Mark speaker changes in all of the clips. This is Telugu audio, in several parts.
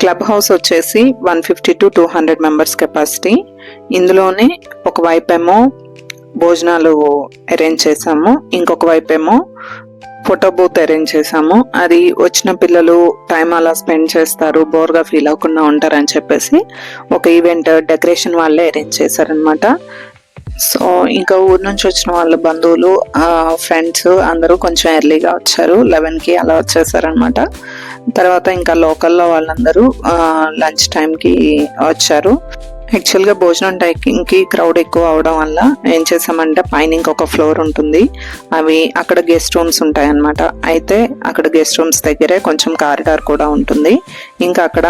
Speaker 1: క్లబ్ హౌస్ వచ్చేసి one fifty to two hundred members capacity. ఇందులోనే ఒక ఏమో భోజనాలు అరేంజ్ చేసాము ఇంకొక వైపు ఏమో ఫోటో బూత్ అరేంజ్ చేసాము. అది వచ్చిన పిల్లలు టైం అలా స్పెండ్ చేస్తారు బోర్గా ఫీల్ అవ్వకుండా ఉంటారని చెప్పేసి ఒక ఈవెంట్ డెకరేషన్ వాళ్ళే అరేంజ్ చేశారనమాట సో ఇంకా ఊరు నుంచి వచ్చిన వాళ్ళ బంధువులు ఫ్రెండ్స్ అందరూ కొంచెం ఎర్లీగా వచ్చారు లెవెన్కి అలా వచ్చేసారనమాట తర్వాత ఇంకా లోకల్లో వాళ్ళందరూ లంచ్ టైంకి వచ్చారు. యాక్చువల్గా భోజనం టైకింగ్కి క్రౌడ్ ఎక్కువ అవడం వల్ల ఏం చేసామంటే పైన ఇంకొక ఫ్లోర్ ఉంటుంది. అవి అక్కడ గెస్ట్ రూమ్స్ ఉంటాయి అన్నమాట అయితే అక్కడ గెస్ట్ రూమ్స్ దగ్గరే కొంచెం కారిడార్ కూడా ఉంటుంది. ఇంకా అక్కడ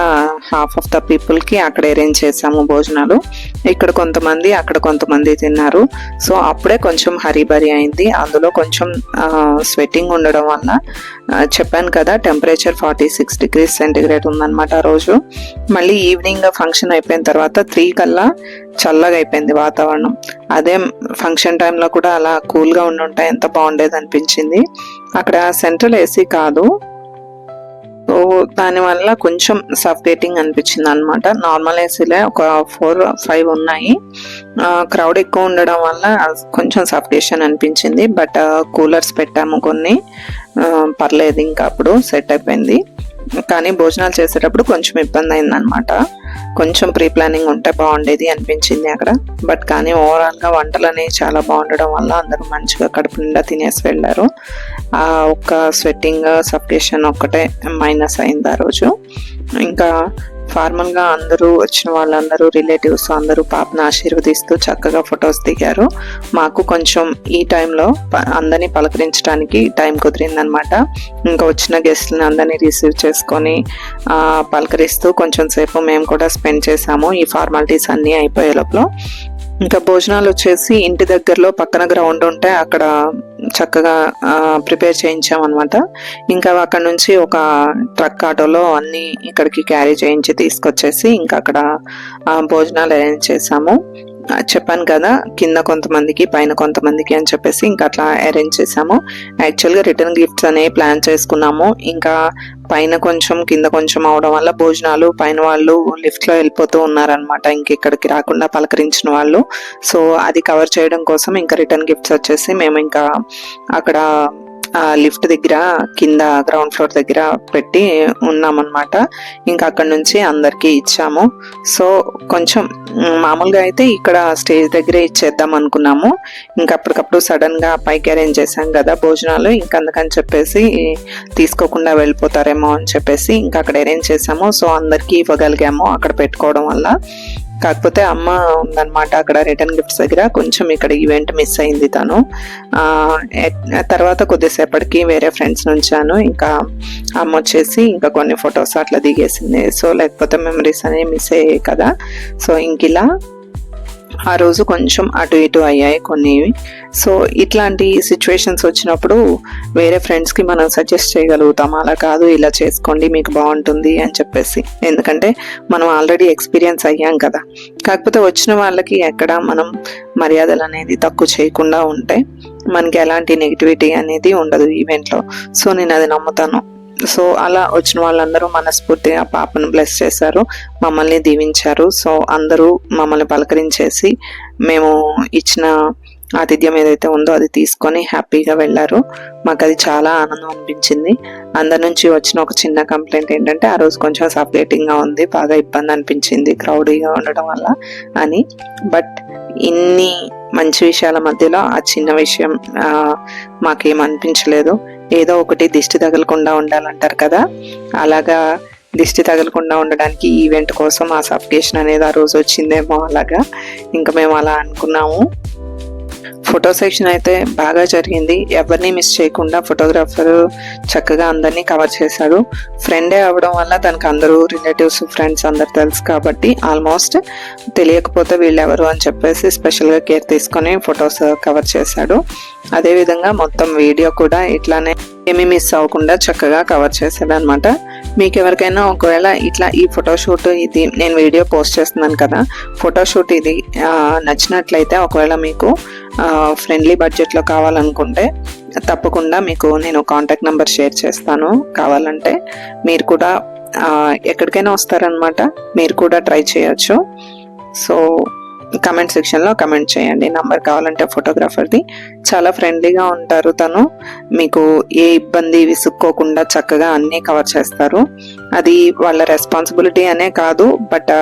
Speaker 1: హాఫ్ ఆఫ్ ద పీపుల్కి అక్కడ అరేంజ్ చేసాము భోజనాలు. ఇక్కడ కొంతమంది అక్కడ కొంతమంది తిన్నారు. సో అప్పుడే కొంచెం హరీబరీ అయింది. అందులో కొంచెం స్వెట్టింగ్ ఉండడం వల్ల చెప్పాను కదా temperature forty six degrees centigrade ఉందన్నమాట ఆ రోజు. మళ్ళీ ఈవినింగ్ ఫంక్షన్ అయిపోయిన తర్వాత త్రీ కల్లా చల్లగా అయిపోయింది వాతావరణం. అదే ఫంక్షన్ టైంలో కూడా అలా కూల్గా ఉండుంటే ఎంత బాగుండేది అనిపించింది. అక్కడ సెంట్రల్ ఏసీ కాదు దానివల్ల కొంచెం సఫ్కేటింగ్ అనిపించింది అనమాట నార్మల్ ఏసీలే ఒక ఫోర్ ఫైవ్ ఉన్నాయి. క్రౌడ్ ఎక్కువ ఉండడం వల్ల కొంచెం సఫికేషన్ అనిపించింది. బట్ కూలర్స్ పెట్టాము కొన్ని. పర్లేదు ఇంకా అప్పుడు సెట్ అయిపోయింది. కానీ భోజనాలు చేసేటప్పుడు కొంచెం ఇబ్బంది అయిందనమాట కొంచెం ప్రీ ప్లానింగ్ ఉంటే బాగుండేది అనిపించింది అక్కడ. బట్ కానీ ఓవరాల్గా వంటలు అనేవి చాలా బాగుండడం వల్ల అందరూ మంచిగా కడుపు నిండా తినేసి వెళ్ళారు. ఆ ఒక్క స్వెట్టింగ్ సఫికేషన్ ఒక్కటే మైనస్ అయింది ఆ రోజు. ఇంకా ఫార్మల్గా అందరూ వచ్చిన వాళ్ళందరూ రిలేటివ్స్ అందరూ పాపను ఆశీర్వదిస్తూ చక్కగా ఫొటోస్ దిగారు. మాకు కొంచెం ఈ టైంలో ప- అందరినీ పలకరించడానికి టైం కుదిరిందనమాట ఇంకా వచ్చిన గెస్ట్ని అందరినీ రిసీవ్ చేసుకొని పలకరిస్తూ కొంచెం సేపు మేము కూడా స్పెండ్ చేసాము. ఈ ఫార్మాలిటీస్ అన్నీ అయిపోయే లోపల. ఇంకా భోజనాలు వచ్చేసి ఇంటి దగ్గరలో పక్కన గ్రౌండ్ ఉంటే అక్కడ చక్కగా ప్రిపేర్ చేయించాం ఇంకా అక్కడ నుంచి ఒక ట్రక్ ఆటోలో అన్ని ఇక్కడికి క్యారీ చేయించి తీసుకొచ్చేసి ఇంకా అక్కడ భోజనాలు అరేంజ్ చేసాము. చెప్పాను కదా కింద కొంతమందికి పైన కొంతమందికి అని చెప్పేసి ఇంకా అట్లా అరేంజ్ చేసాము. యాక్చువల్గా రిటర్న్ గిఫ్ట్స్ అనే ప్లాన్ చేసుకున్నాము. ఇంకా పైన కొంచెం కింద కొంచెం అవడం వల్ల భోజనాలు పైన వాళ్ళు లిఫ్ట్లో వెళ్ళిపోతూ ఉన్నారనమాట ఇంకెక్కడికి రాకుండా పలకరించిన వాళ్ళు. సో అది కవర్ చేయడం కోసం ఇంకా రిటర్న్ గిఫ్ట్స్ వచ్చేసి మేము ఇంకా అక్కడ ఆ లిఫ్ట్ దగ్గర కింద గ్రౌండ్ ఫ్లోర్ దగ్గర పెట్టి ఉన్నామన్నమాట. ఇంకా అక్కడ నుంచి అందరికీ ఇచ్చాము. సో కొంచెం మామూలుగా అయితే ఇక్కడ స్టేజ్ దగ్గరే ఇచ్చేద్దాం అనుకున్నాము. ఇంకా అప్పటికప్పుడు సడన్గా పైకి అరేంజ్ చేశాం కదా భోజనాలు. ఇంకా అందుకని చెప్పేసి తీసుకోకుండా వెళ్ళిపోతారేమో అని చెప్పేసి ఇంకా అక్కడ అరేంజ్ చేసాము సో అందరికీ ఇవ్వగలిగాము అక్కడ పెట్టుకోవడం వల్ల. కాకపోతే అమ్మ ఉందన్నమాట అక్కడ రిటర్న్ గిఫ్ట్స్ దగ్గర. కొంచెం ఇక్కడ ఈవెంట్ మిస్ అయింది తను. తర్వాత కొద్దిసేపటికి వేరే ఫ్రెండ్స్ నుంచాను. ఇంకా అమ్మ వచ్చేసి ఇంకా కొన్ని ఫొటోస్ అట్లా దిగేసింది. సో లేకపోతే మెమరీస్ అనేవి మిస్ అయ్యాయి కదా. సో ఇంక ఇలా ఆ రోజు కొంచెం అటు ఇటు అయ్యాయి కొన్ని సో ఇట్లాంటి సిచ్యువేషన్స్ వచ్చినప్పుడు వేరే ఫ్రెండ్స్కి మనం సజెస్ట్ చేయగలుగుతాం. అలా కాదు ఇలా చేసుకోండి మీకు బాగుంటుంది అని చెప్పేసి. ఎందుకంటే మనం ఆల్రెడీ ఎక్స్పీరియన్స్ అయ్యాం కదా. కాకపోతే వచ్చిన వాళ్ళకి ఎక్కడ మనం మర్యాదలు అనేది తక్కువ చేయకుండా ఉంటే మనకి ఎలాంటి నెగిటివిటీ అనేది ఉండదు ఈవెంట్లో సో నేను అది నమ్ముతాను. సో అలా వచ్చిన వాళ్ళందరూ మనస్ఫూర్తిగా పాపను బ్లెస్ చేశారు మమ్మల్ని దీవించారు. సో అందరూ మమ్మల్ని పలకరించేసి మేము ఇచ్చిన ఆతిథ్యం ఏదైతే ఉందో అది తీసుకొని హ్యాపీగా వెళ్ళారు. మాకు అది చాలా ఆనందం అనిపించింది. అందరి నుంచి వచ్చిన ఒక చిన్న కంప్లైంట్ ఏంటంటే ఆ రోజు కొంచెం సపరేటింగ్గా ఉంది బాగా ఇబ్బంది అనిపించింది క్రౌడీగా ఉండడం వల్ల అని. బట్ ఇన్ని మంచి విషయాల మధ్యలో ఆ చిన్న విషయం మాకేం అనిపించలేదు. ఏదో ఒకటి దిష్టి తగలకుండా ఉండాలంటారు కదా. అలాగా దిష్టి తగలకుండా ఉండడానికి ఈవెంట్ కోసం ఆ సఫికేషన్ అనేది ఆ రోజు వచ్చిందేమో అలాగా. ఇంకా మేము అలా అనుకున్నాము. ఫోటో సెక్షన్ అయితే బాగా జరిగింది. ఎవరిని మిస్ చేయకుండా ఫోటోగ్రాఫర్ చక్కగా అందరినీ కవర్ చేశాడు. ఫ్రెండే అవ్వడం వల్ల తనకు అందరూ రిలేటివ్స్ ఫ్రెండ్స్ అందరు తెలుసు కాబట్టి ఆల్మోస్ట్ తెలియకపోతే వీళ్ళు ఎవరు అని చెప్పేసి స్పెషల్గా కేర్ తీసుకొని ఫొటోస్ కవర్ చేశాడు. అదేవిధంగా మొత్తం వీడియో కూడా ఇట్లానే ఏమీ మిస్ అవ్వకుండా చక్కగా కవర్ చేసేదనమాట అనమాట మీకు ఎవరికైనా ఒకవేళ ఇట్లా ఈ ఫోటోషూట్ ఇది నేను వీడియో పోస్ట్ చేస్తున్నాను కదా ఫోటోషూట్ ఇది నచ్చినట్లయితే ఒకవేళ మీకు ఫ్రెండ్లీ బడ్జెట్లో కావాలనుకుంటే తప్పకుండా మీకు నేను కాంటాక్ట్ నెంబర్ షేర్ చేస్తాను. కావాలంటే మీరు కూడా ఎక్కడికైనా వస్తారనమాట మీరు కూడా ట్రై చేయొచ్చు. సో కమెంట్ సెక్షన్లో కమెంట్ చేయండి. నంబర్ కావాలంటే ఫోటోగ్రాఫర్ది. చాలా ఫ్రెండ్లీగా ఉంటారు తను. మీకు ఏ ఇబ్బంది విసుక్కోకుండా చక్కగా అన్నీ కవర్ చేస్తారు. అది వాళ్ళ రెస్పాన్సిబిలిటీ అనే కాదు. బట్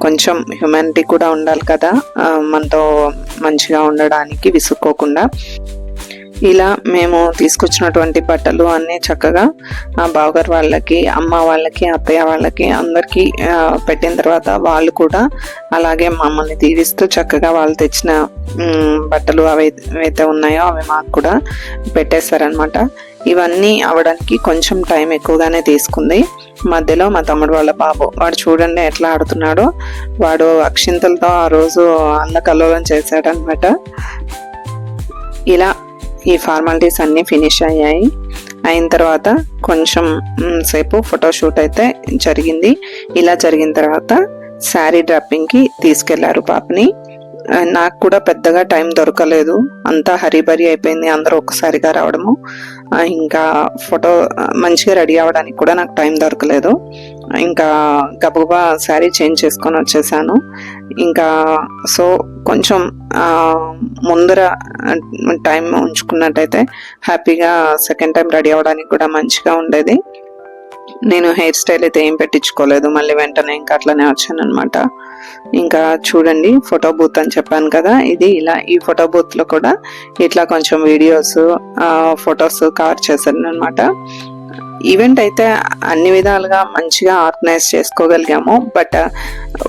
Speaker 1: కొంచెం హ్యుమానిటీ కూడా ఉండాలి కదా. మనతో మంచిగా ఉండడానికి విసుక్కోకుండా. ఇలా మేము తీసుకొచ్చినటువంటి బట్టలు అన్నీ చక్కగా ఆ బావగారు వాళ్ళకి అమ్మ వాళ్ళకి అత్తయ్య వాళ్ళకి అందరికీ పెట్టిన తర్వాత వాళ్ళు కూడా అలాగే మమ్మల్ని దీవిస్తూ చక్కగా వాళ్ళు తెచ్చిన బట్టలు అవి ఏవైతే ఉన్నాయో అవి మాకు కూడా పెట్టేశారనమాట ఇవన్నీ అవడానికి కొంచెం టైం ఎక్కువగానే తీసుకుంది. మధ్యలో మా తమ్ముడు వాళ్ళ బాబు వాడు చూడండి ఎట్లా ఆడుతున్నాడో. వాడు అక్షింతలతో ఆ రోజు అల్లకల్లోలం చేశాడనమాట ఇలా ఈ ఫార్మాలిటీస్ అన్నీ ఫినిష్ అయ్యాయి. అయిన తర్వాత కొంచెం సేపు ఫోటోషూట్ అయితే జరిగింది. ఇలా జరిగిన తర్వాత శారీ డ్రాపింగ్కి తీసుకెళ్ళారు పాపని. నాకు కూడా పెద్దగా టైం దొరకలేదు. అంతా హరిబరి అయిపోయింది అందరూ ఒక్కసారిగా రావడము. ఇంకా ఫోటో మంచిగా రెడీ అవ్వడానికి కూడా నాకు టైం దొరకలేదు. ఇంకా గబగబా శారీ చేంజ్ చేసుకొని వచ్చేసాను. ఇంకా సో కొంచెం ముందర టైం ఉంచుకున్నట్టయితే హ్యాపీగా సెకండ్ టైం రెడీ అవ్వడానికి కూడా మంచిగా ఉండేది. నేను హెయిర్ స్టైల్ అయితే ఏం పెట్టించుకోలేదు మళ్ళీ వెంటనే ఇంకా అట్లనే వచ్చాను అనమాట ఇంకా చూడండి ఫోటో బూత్ అని చెప్పాను కదా ఇది ఇలా ఈ ఫోటో బూత్లో కూడా ఇట్లా కొంచెం వీడియోస్ ఫొటోస్ కవర్ చేశాను అనమాట ఈవెంట్ అయితే అన్ని విధాలుగా మంచిగా ఆర్గనైజ్ చేసుకోగలిగాము. బట్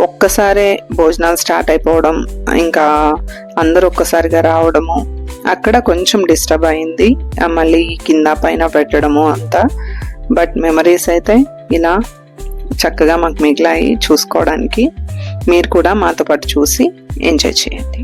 Speaker 1: ఒక్కసారే భోజనాలు స్టార్ట్ అయిపోవడం ఇంకా అందరూ ఒక్కసారిగా రావడము అక్కడ కొంచెం డిస్టర్బ్ అయింది. మళ్ళీ కింద పైన పెట్టడము అంతా. బట్ మెమరీస్ అయితే ఇలా చక్కగా మాకు మిగిలాయి చూసుకోవడానికి. మీరు కూడా మాతో పాటు చూసి ఎంజాయ్ చేయండి.